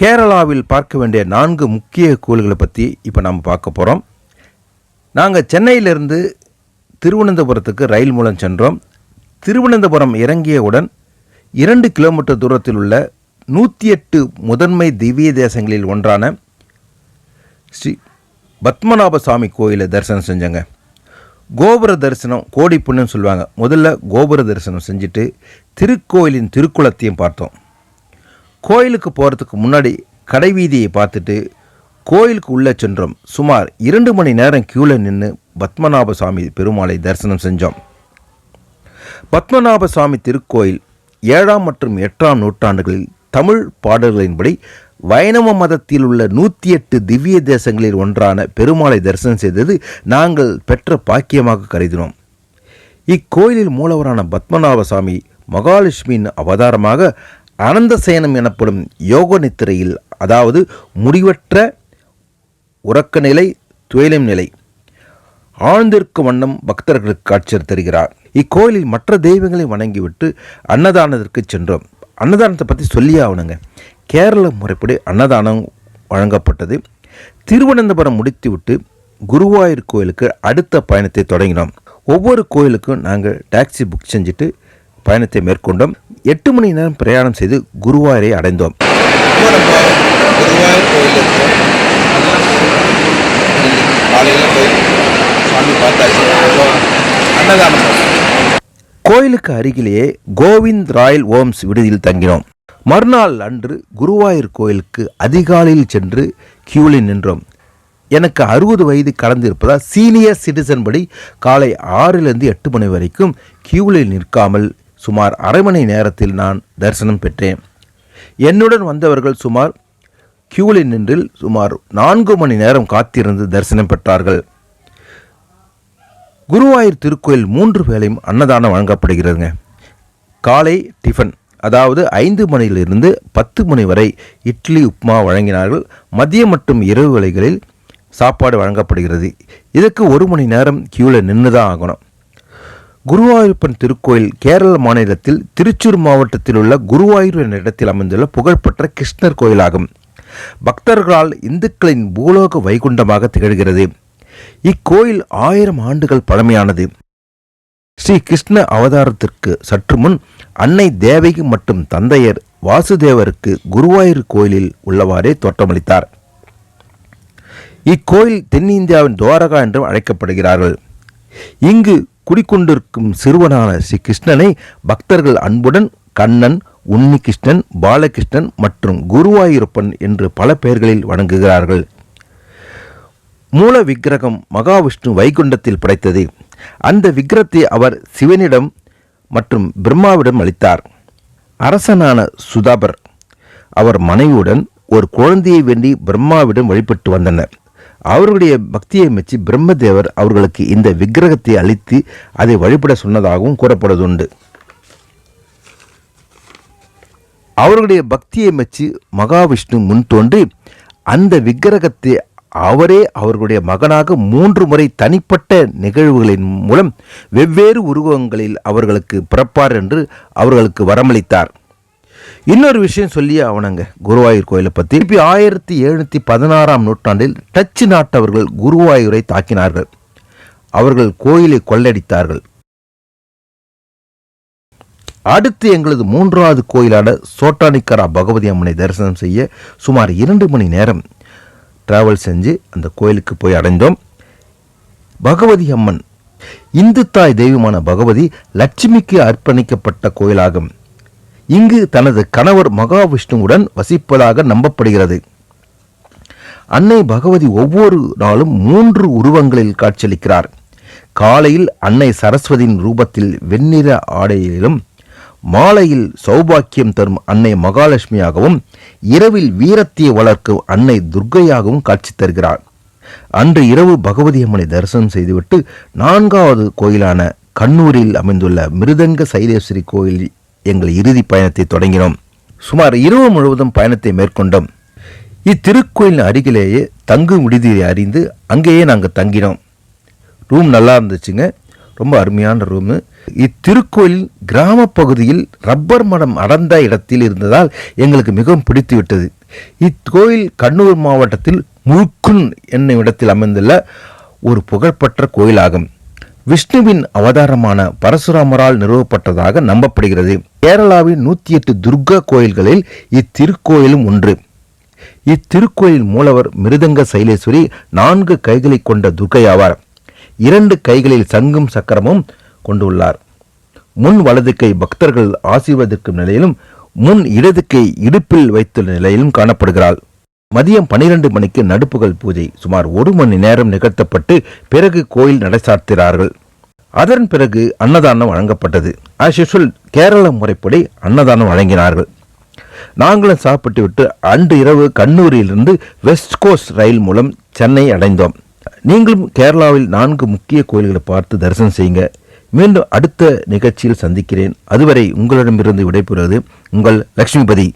கேரளாவில் பார்க்க வேண்டிய நான்கு முக்கிய கோயில்களை பற்றி இப்போ நாம் பார்க்க போகிறோம் நாங்கள் சென்னையிலிருந்து திருவனந்தபுரத்துக்கு ரயில் மூலம் சென்றோம். திருவனந்தபுரம் இறங்கியவுடன் இரண்டு கிலோமீட்டர் தூரத்தில் உள்ள நூற்றி எட்டு முதன்மை திவ்ய தேசங்களில் ஒன்றான ஸ்ரீ பத்மநாப சுவாமி கோயிலை தரிசனம் செஞ்சேங்க. கோபுர தரிசனம் கோடி புண்ணுன்னு சொல்லுவாங்க. முதல்ல கோபுர தரிசனம் செஞ்சுட்டு திருக்கோயிலின் திருக்குளத்தையும் பார்த்தோம். கோயிலுக்கு போகிறதுக்கு முன்னாடி கடைவீதியை பார்த்துட்டு கோயிலுக்கு உள்ளே சென்றோம். சுமார் இரண்டு மணி நேரம் கியூவில் நின்று பத்மநாப சுவாமி பெருமாளை தரிசனம் செஞ்சோம். பத்மநாப சுவாமி திருக்கோயில் ஏழாம் மற்றும் எட்டாம் நூற்றாண்டுகளில் தமிழ் பாடல்களின்படி வைணவ மதத்தில் உள்ள நூற்றி எட்டு திவ்ய தேசங்களில் ஒன்றான பெருமாளை தரிசனம் செய்தது நாங்கள் பெற்ற பாக்கியமாக கருதினோம். இக்கோயிலில் மூலவரான பத்மநாப சுவாமி மகாலட்சுமியின் அவதாரமாக அனந்தசேனம் எனப்படும் யோக நித்திரையில் அதாவது முடிவற்ற உறக்க நிலை துயிலும் நிலை ஆழ்ந்திருக்கும் வண்ணம் பக்தர்களுக்கு காட்சியர் தருகிறார். இக்கோயிலில் மற்ற தெய்வங்களை வணங்கிவிட்டு அன்னதானத்திற்கு சென்றோம். அன்னதானத்தை பற்றி சொல்லியே ஆகணுங்க. கேரள முறைப்படி அன்னதானம் வழங்கப்பட்டது. திருவனந்தபுரம் முடித்துவிட்டு குருவாயூர் கோயிலுக்கு அடுத்த பயணத்தை தொடங்கினோம். ஒவ்வொரு கோயிலுக்கும் நாங்கள் டாக்ஸி புக் செஞ்சுட்டு பயணத்தை மேற்கொண்டோம். எட்டு மணி நேரம் பிரயாணம் செய்து குருவாயூரை அடைந்தோம். கோயிலுக்கு அருகிலேயே கோவிந்த் ராயல் ஓம்ஸ் விடுதியில் தங்கினோம். மறுநாள் அன்று குருவாயூர் கோயிலுக்கு அதிகாலையில் சென்று கியூலில் நின்றோம். எனக்கு அறுபது வயது கலந்திருப்பதால் சீனியர் சிட்டிசன் படி காலை ஆறிலிருந்து எட்டு மணி வரைக்கும் கியூவில் நிற்காமல் சுமார் அரை மணி நேரத்தில் நான் தரிசனம் பெற்றேன். என்னுடன் வந்தவர்கள் சுமார் கியூவில் நின்றில் சுமார் நான்கு மணி நேரம் காத்திருந்து தரிசனம் பெற்றார்கள். குருவாயூர் திருக்கோயில் மூன்று வேளையும் அன்னதானம் வழங்கப்படுகிறதுங்க. காலை டிஃபன் அதாவது ஐந்து மணியிலிருந்து பத்து மணி வரை இட்லி உப்புமா வழங்கினார்கள். மதியம் மற்றும் இரவு வேளைகளில் சாப்பாடு வழங்கப்படுகிறது. இதுக்கு ஒரு மணி நேரம் கியூவில் நின்று தான் ஆகணும். குருவாயூரப்பன் திருக்கோயில் கேரள மாநிலத்தில் திருச்சூர் மாவட்டத்தில் உள்ள குருவாயூர் என்ற இடத்தில் அமைந்துள்ள புகழ்பெற்ற கிருஷ்ணர் கோயிலாகும். பக்தர்களால் இந்துக்களின் பூலோக வைகுண்டமாக திகழ்கிறது. இக்கோயில் ஆயிரம் ஆண்டுகள் பழமையானது. ஸ்ரீ கிருஷ்ண அவதாரத்திற்கு சற்று முன் அன்னை தேவகி மற்றும் தந்தையர் வாசுதேவருக்கு குருவாயூர் கோயிலில் உள்ளவாறே தோற்றமளித்தார். இக்கோயில் தென்னிந்தியாவின் துவாரகா என்றும் அழைக்கப்படுகிறார்கள். இங்கு குடிக்கொண்டிருக்கும் சிறுவனான ஸ்ரீ கிருஷ்ணனை பக்தர்கள் அன்புடன் கண்ணன் உன்னிகிருஷ்ணன் பாலகிருஷ்ணன் மற்றும் குருவாயூரப்பன் என்று பல பெயர்களில் வணங்குகிறார்கள். மூல விக்கிரகம் மகாவிஷ்ணு வைகுண்டத்தில் படைத்தது. அந்த விக்கிரத்தை அவர் சிவனிடம் மற்றும் பிரம்மாவிடம் அளித்தார். அரசனான சுதாபர் அவர் மனைவியுடன் ஒரு குழந்தையை வேண்டி பிரம்மாவிடம் வழிபட்டு வந்தனர். அவர்களுடைய பக்தியை மெச்சி பிரம்மதேவர் அவர்களுக்கு இந்த விக்கிரகத்தை அளித்து அதை வழிபட சொன்னதாகவும் கூறப்படுவதுண்டு அவர்களுடைய பக்தியை மெச்சி மகாவிஷ்ணு முன் தோன்றி அந்த விக்கிரகத்தை அவரே அவர்களுடைய மகனாக மூன்று முறை தனிப்பட்ட நிகழ்வுகளின் மூலம் வெவ்வேறு உருவங்களில் அவர்களுக்கு பிறப்பார் என்று அவர்களுக்கு வரமளித்தார். இன்னொரு விஷயம் சொல்லி அவனங்க குருவாயூர் கோயிலை பற்றி திருப்பி ஆயிரத்தி எழுநூற்றி பதினாறாம் நூற்றாண்டில் டச்சு நாட்டவர்கள் குருவாயூரை தாக்கினார்கள். அவர்கள் கோயிலை கொள்ளடித்தார்கள். அடுத்து எங்களது மூன்றாவது கோயிலான சோட்டானிக்கரா பகவதி அம்மனை தரிசனம் செய்ய சுமார் இரண்டு மணி நேரம் டிராவல் செஞ்சு அந்த கோயிலுக்கு போய் அடைந்தோம். பகவதி அம்மன் இந்து தாய் தெய்வமான பகவதி லட்சுமிக்கு அர்ப்பணிக்கப்பட்ட கோயிலாகும். இங்கு தனது கணவர் மகாவிஷ்ணுவுடன் வசிப்பதாக நம்பப்படுகிறது. அன்னை பகவதி ஒவ்வொரு நாளும் மூன்று உருவங்களில் காட்சியளிக்கிறார். காலையில் அன்னை சரஸ்வதியின் ரூபத்தில் வெண்ணிற ஆடையிலும் மாலையில் சௌபாக்கியம் தரும் அன்னை மகாலட்சுமியாகவும் இரவில் வீரத்தை வளர்க்கும் அன்னை துர்க்கையாகவும் காட்சி தருகிறார். அன்று இரவு பகவதி அம்மனை தரிசனம் செய்துவிட்டு நான்காவது கோயிலான கண்ணூரில் அமைந்துள்ள மிருதங்க சைலேஸ்வரி கோயில் எங்கள் இறுதி பயணத்தை தொடங்கினோம். சுமார் இரவு முழுவதும் பயணத்தை மேற்கொண்டோம். இத்திருக்கோயிலின் அருகிலேயே தங்கும் விடுதியை அறிந்து அங்கேயே நாங்கள் தங்கினோம். ரூம் நல்லா இருந்துச்சுங்க. ரொம்ப அருமையான ரூமு இத்திருக்கோயில் கிராம பகுதியில் ரப்பர் மரம் அடர்ந்த இடத்தில் இருந்ததால் எங்களுக்கு மிகவும் பிடித்து விட்டது இக்கோயில் கண்ணூர் மாவட்டத்தில் முழுக்குன் என்னும் இடத்தில் அமைந்துள்ள ஒரு புகழ்பெற்ற கோயிலாகும். விஷ்ணுவின் அவதாரமான பரசுராமரால் நிறுவப்பட்டதாக நம்பப்படுகிறது. கேரளாவின் நூற்றி எட்டு துர்கா கோயில்களில் இத்திருக்கோயிலும் ஒன்று. இத்திருக்கோயில் மூலவர் மிருதங்க சைலேஸ்வரி நான்கு கைகளை கொண்ட துர்க்கை ஆவார் இரண்டு கைகளில் சங்கும் சக்கரமும் கொண்டுள்ளார். முன் வலது கை பக்தர்கள் ஆசீர்வதிக்கும் நிலையிலும் முன் இடது கை இடுப்பில் வைத்துள்ள நிலையிலும் காணப்படுகிறாள். மதியம் பனிரெண்டு மணிக்கு நடுப்புகள் பூஜை சுமார் ஒரு மணி நேரம் நிகழ்த்தப்பட்டு பிறகு கோயில் நடைசார்த்தினார்கள் அதன் பிறகு அன்னதானம் வழங்கப்பட்டது. ஆஸ் யூஷுவல் கேரள முறைப்படி அன்னதானம் வழங்கினார்கள். நாங்களும் சாப்பிட்டு விட்டு அன்று இரவு கண்ணூரிலிருந்து வெஸ்ட் கோஸ்ட் ரயில் மூலம் சென்னை அடைந்தோம். நீங்களும் கேரளாவில் நான்கு முக்கிய கோயில்களை பார்த்து தரிசனம் செய்யுங்க. மீண்டும் அடுத்த நிகழ்ச்சியில் சந்திக்கிறேன். அதுவரை உங்களிடமிருந்து விடைபெறுவது உங்கள் லக்ஷ்மிபதி